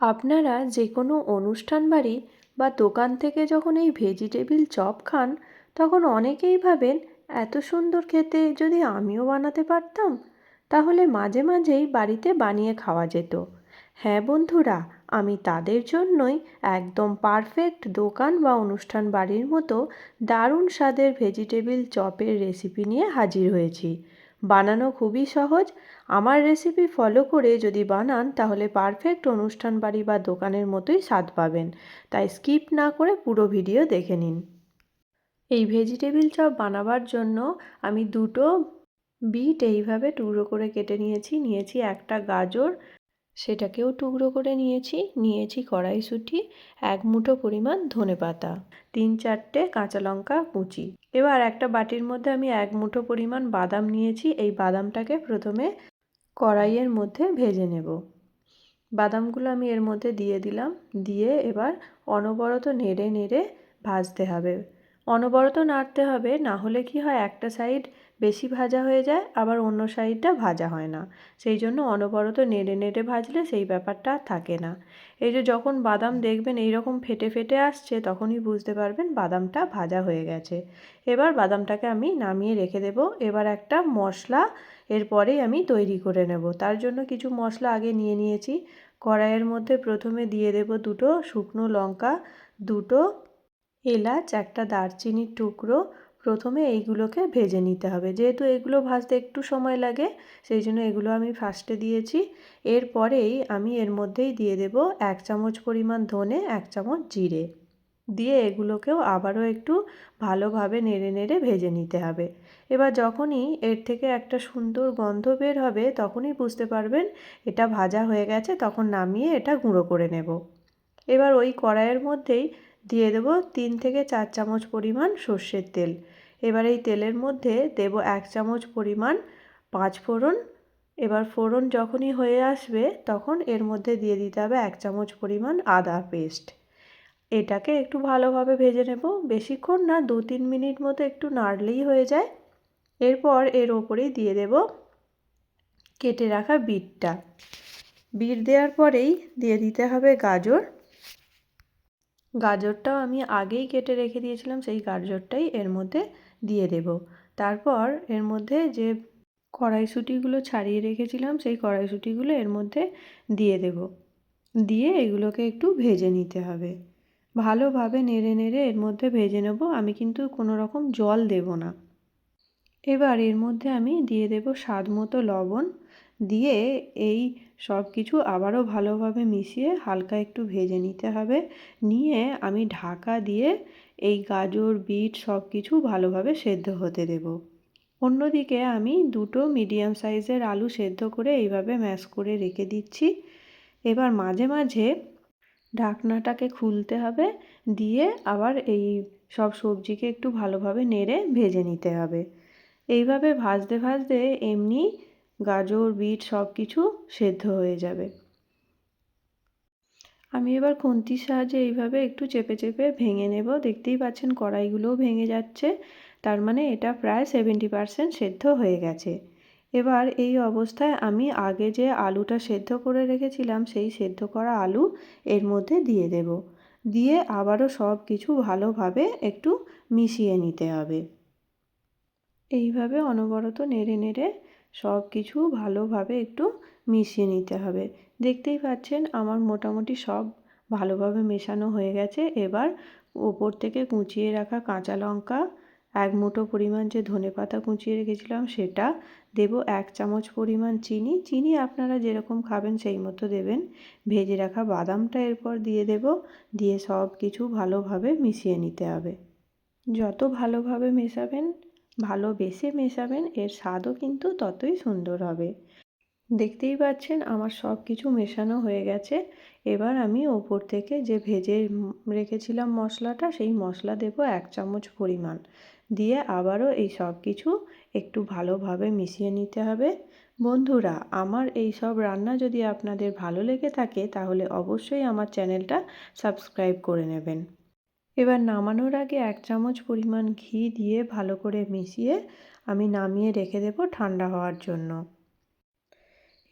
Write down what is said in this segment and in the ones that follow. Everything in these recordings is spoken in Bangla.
আপনারা যে কোনো অনুষ্ঠান বাড়ি বা দোকান থেকে যখন এই ভেজিটেবিল চপ খান, তখন অনেকেই ভাবেন, এত সুন্দর খেতে যদি আমিও বানাতে পারতাম? তাহলে মাঝে মাঝেই বাড়িতে বানিয়ে খাওয়া যেত। হ্যাঁ বন্ধুরা, আমি তাদের জন্যই একদম পারফেক্ট দোকান বা অনুষ্ঠান বাড়ির মতো দারুণ স্বাদের ভেজিটেবিল চপের রেসিপি নিয়ে হাজির হয়েছি। বানানো খুবই সহজ। আমার রেসিপি ফলো করে যদি বানান, তাহলে পারফেক্ট অনুষ্ঠান বাড়ি বা দোকানের মতোই স্বাদ পাবেন। তাই স্কিপ না করে পুরো ভিডিও দেখে নিন। এই ভেজিটেবিল চপ বানাবার জন্য আমি দুটো বিট এইভাবে টুকরো করে কেটে নিয়েছি। নিয়েছি একটা গাজর সেটাকেও টুকরো করে নিয়েছি নিয়েছি কড়াইশুঁটি, এক মুঠো পরিমাণ ধনে পাতা, তিন চারটে কাঁচা লঙ্কা কুচি। এবার একটা বাটির মধ্যে আমি এক মুঠো পরিমাণ বাদাম নিয়েছি, এই বাদামটাকে প্রথমে কড়াইয়ের মধ্যে ভেজে নেব। বাদামগুলো আমি এর মধ্যে দিয়ে দিলাম, দিয়ে এবার অনবরত নেড়ে নেড়ে ভাজতে হবে। অনবরত নাড়তে হবে, না হলে কি হয়, একটা সাইড বেশি ভাজা হয়ে যায়, আবার অন্য সাইডটা ভাজা হয় না। সেই জন্য অনবরত নেড়ে নেড়ে ভাজলে সেই ব্যাপারটা থাকে না। এই যে যখন বাদাম দেখবেন এই রকম ফেটে ফেটে আসছে, তখনই বুঝতে পারবেন বাদামটা ভাজা হয়ে গেছে। এবার বাদামটাকে আমি নামিয়ে রেখে দেব। এবার একটা মশলা এরপরেই আমি তৈরি করে নেব। তার জন্য কিছু মশলা আগে নিয়ে নিয়েছি। কড়াইয়ের মধ্যে প্রথমে দিয়ে দেব দুটো শুকনো লঙ্কা, দুটো এলাচ, একটা দারচিনির টুকরো প্রথমে এইগুলোকে ভেজে নিতে হবে। যেহেতু এগুলো ভাজতে একটু সময় লাগে, সেই জন্য এগুলো আমি ফার্স্টে দিয়েছি। এরপরেই আমি এর মধ্যেই দিয়ে দেব এক চামচ পরিমাণ ধনে, এক চামচ জিরে। দিয়ে এগুলোকেও আবারও একটু ভালোভাবে নেড়ে নেড়ে ভেজে নিতে হবে। এবার যখনই এর থেকে একটা সুন্দর গন্ধ বের হবে, তখনই বুঝতে পারবেন এটা ভাজা হয়ে গেছে, তখন নামিয়ে এটা গুঁড়ো করে নেব। এবার ওই কড়াইয়ের মধ্যেই দিয়ে দেবো তিন থেকে চার চামচ পরিমাণ সর্ষের তেল। এবার এই তেলের মধ্যে দেব এক চামচ পরিমাণ পাঁচ ফোড়ন। এবার ফোড়ন যখনই হয়ে আসবে তখন এর মধ্যে দিয়ে দিতে হবে এক চামচ পরিমাণ আদা পেস্ট। এটাকে একটু ভালোভাবে ভেজে নেব। বেশিক্ষণ না, দু তিন মিনিট মতো একটু নাড়লেই হয়ে যায়। এরপর এর ওপরেই দিয়ে দেব কেটে রাখা বিটটা। বিট দেওয়ার পরেই দিয়ে দিতে হবে গাজর। গাজরটাও আমি আগেই কেটে রেখে দিয়েছিলাম, সেই গাজরটাই এর মধ্যে দিয়ে দেব। তারপর এর মধ্যে যে কড়াইশুঁটিগুলো ছাড়িয়ে রেখেছিলাম, সেই কড়াইশুঁটিগুলো এর মধ্যে দিয়ে দেব। দিয়ে এগুলোকে একটু ভেজে নিতে হবে। ভালোভাবে নেড়ে নেড়ে এর মধ্যে ভেজে নেব, আমি কিন্তু কোনো রকম জল দেব না। এবার এর মধ্যে আমি দিয়ে দেব স্বাদ মতো লবণ। দিয়ে এই সব কিছু আবারও ভালোভাবে মিশিয়ে হালকা একটু ভেজে নিতে হবে। নিয়ে আমি ঢাকা দিয়ে এই গাজর, বিট সব কিছু ভালোভাবে সেদ্ধ হতে দেব। অন্যদিকে আমি দুটো মিডিয়াম সাইজের আলু সেদ্ধ করে এইভাবে ম্যাশ করে রেখে দিচ্ছি। এবার মাঝে মাঝে ঢাকনাটাকে খুলতে হবে, দিয়ে আবার এই সব সবজিকে একটু ভালোভাবে নেড়ে ভেজে নিতে হবে। এইভাবে ভাজতে ভাজতে এমনি গাজর, বিট সব কিছু সেদ্ধ হয়ে যাবে। আমি এবার খুন্তির সাহায্যে এইভাবে একটু চেপে চেপে ভেঙে নেব। দেখতেই পাচ্ছেন কড়াইগুলোও ভেঙে যাচ্ছে। তার মানে এটা প্রায় সেভেন্টি পারসেন্ট সেদ্ধ হয়ে গেছে। এবার এই অবস্থায় আমি আগে যে আলুটা সেদ্ধ করে রেখেছিলাম, সেই সেদ্ধ করা আলু এর মধ্যে দিয়ে দেব। দিয়ে আবারও সব কিছু ভালোভাবে একটু মিশিয়ে নিতে হবে। এইভাবে অনবরত নেড়ে নেড়ে সব কিছু ভালোভাবে একটু মিশিয়ে নিতে হবে। দেখতেই পাচ্ছেন আমার মোটামুটি সব ভালোভাবে মেশানো হয়ে গেছে। এবার ওপর থেকে কুচিয়ে রাখা কাঁচা লঙ্কা, এক মুঠো পরিমাণ যে ধনে পাতা কুচিয়ে রেখেছিলাম সেটা দেব এক চামচ পরিমাণ চিনি। চিনি আপনারা যেরকম খাবেন সেই মতো দেবেন। ভেজে রাখা বাদামটা এরপর দিয়ে দেব। দিয়ে সব কিছু ভালোভাবে মিশিয়ে নিতে হবে। যত ভালোভাবে মেশাবেন ভালোবেসে মেশাবেন, এর স্বাদও কিন্তু ততই সুন্দর হবে। দেখতেই পাচ্ছেন, আমার সব কিছু মেশানো হয়ে গেছে। এবার আমি ওপর থেকে যে ভেজে রেখেছিলাম মশলাটা, সেই মশলা দেব এক চামচ পরিমাণ। দিয়ে আবারও এই সব কিছু একটু ভালোভাবে মিশিয়ে নিতে হবে। বন্ধুরা, আমার এই সব রান্না যদি আপনাদের ভালো লেগে থাকে, তাহলে অবশ্যই আমার চ্যানেলটা সাবস্ক্রাইব করে নেবেন। এবার নামানোর আগে এক চামচ পরিমাণ ঘি দিয়ে ভালো করে মিশিয়ে আমি নামিয়ে রেখে দেব ঠান্ডা হওয়ার জন্য।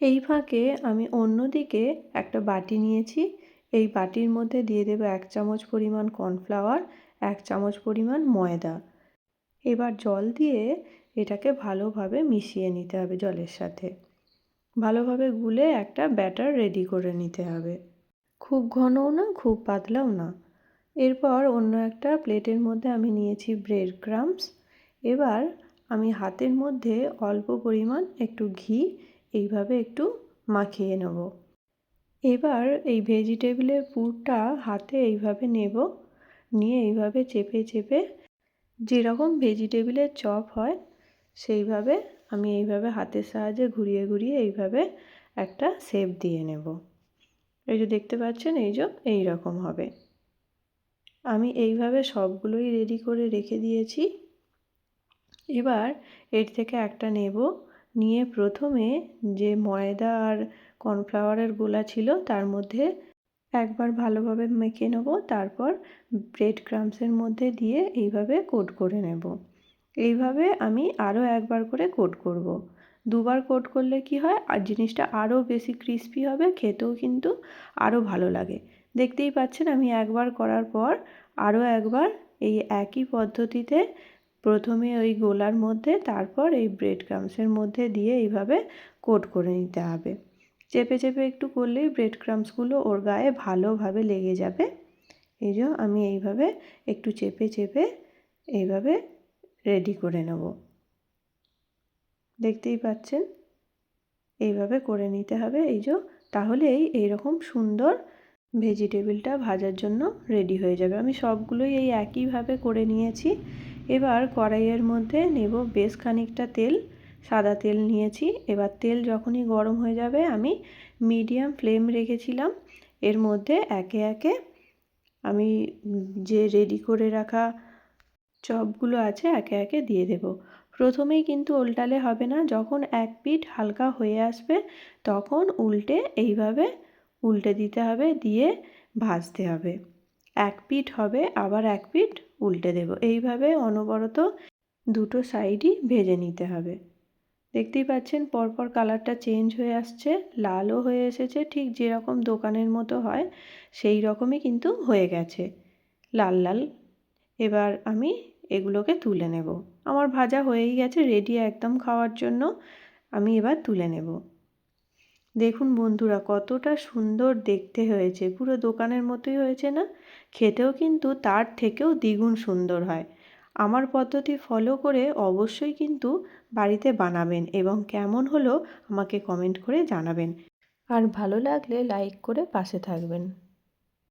এই ফাঁকে আমি অন্যদিকে একটা বাটি নিয়েছি। এই বাটির মধ্যে দিয়ে দেবো এক চামচ পরিমাণ কর্নফ্লাওয়ার, এক চামচ পরিমাণ ময়দা। এবার জল দিয়ে এটাকে ভালোভাবে মিশিয়ে নিতে হবে জলের সাথে। ভালোভাবে গুলে একটা ব্যাটার রেডি করে নিতে হবে। খুব ঘনও না, খুব পাতলাও না। এরপর অন্য একটা প্লেটের মধ্যে আমি নিয়েছি ব্রেড ক্রামস এবার আমি হাতের মধ্যে অল্প পরিমাণ একটু ঘি, এইভাবে একটু মাখিয়ে নেব। এবার এই ভেজিটেবিলের পুরটা হাতে এইভাবে নেব, নিয়ে এইভাবে চেপে চেপে যেরকম ভেজিটেবিলের চপ হয়, সেইভাবে আমি এইভাবে হাতের সাহায্যে ঘুরিয়ে ঘুরিয়ে এইভাবে একটা শেপ দিয়ে নেব। এই যে দেখতে পাচ্ছেন, এই যে এই রকম হবে। আমি এইভাবে সবগুলোই রেডি করে রেখে দিয়েছি। এবার এর থেকে একটা নেব। নিয়ে প্রথমে যে ময়দা আর কর্নফ্লাওয়ারের গোলা ছিল, তার মধ্যে একবার ভালোভাবে মেখে নেব। তারপর ব্রেড ক্রামসের মধ্যে দিয়ে এইভাবে কোট করে নেব। এইভাবে আমি আরও একবার করে কোট করব। দুবার কোট করলে কি হয়? আর জিনিসটা আরও বেশি ক্রিস্পি হবে, খেতেও কিন্তু আরও ভালো লাগে। দেখতেই পাচ্ছেন আমি একবার করার পর আরও একবার এই একই পদ্ধতিতে প্রথমে ওই গোলার মধ্যে, তারপর এই ব্রেড ক্রামসের মধ্যে দিয়ে এইভাবে কোট করে নিতে হবে। চেপে চেপে একটু করলেই ব্রেড ক্রামসগুলো ওর গায়ে ভালোভাবে লেগে যাবে। এই যে আমি এইভাবে একটু চেপে চেপে এইভাবে রেডি করে নেব। দেখতেই পাচ্ছেন? এইভাবে করে নিতে হবে। এই যে তাহলেই এইরকম সুন্দর ভেজিটেবিলটা ভাজার জন্য রেডি হয়ে যাবে। আমি সবগুলোই এই একইভাবে করে নিয়েছি। এবার কড়াইয়ের মধ্যে নেব বেশ খানিকটা তেল, সাদা তেল নিয়েছি। এবার তেল যখনই গরম হয়ে যাবে, আমি মিডিয়াম ফ্লেম রেখেছিলাম। এর মধ্যে একে একে আমি যে রেডি করে রাখা চপগুলো আছে, একে একে দিয়ে দেব। প্রথমেই কিন্তু উল্টালে হবে না, যখন এক পিঠ হালকা হয়ে আসবে, তখন উল্টে এইভাবে উল্টে দিতে হবে, দিয়ে ভাজতে হবে। এক পিঠ হবে, আবার এক পিঠ উল্টে দেব। এইভাবে অনবরত দুটো সাইডই ভেজে নিতে হবে। দেখতেই পাচ্ছেন, পরপর কালারটা চেঞ্জ হয়ে আসছে, লালও হয়ে এসেছে, ঠিক যেরকম দোকানের মতো হয়, সেই রকমই কিন্তু হয়ে গেছে। লাল লাল। এবার আমি এগুলোকে তুলে নেব। আমার ভাজা হয়েই গেছে রেডি একদম খাওয়ার জন্য। আমি এবার তুলে নেব। দেখুন বন্ধুরা, কতটা সুন্দর দেখতে হয়েছে। পুরো দোকানের মতোই হয়েছে না? খেতেও কিন্তু তার থেকেও দ্বিগুণ সুন্দর হয়। আমার পদ্ধতি ফলো করে অবশ্যই কিন্তু বাড়িতে বানাবেন এবং কেমন হলো আমাকে কমেন্ট করে জানাবেন। আর ভালো লাগলে লাইক করে পাশে থাকবেন।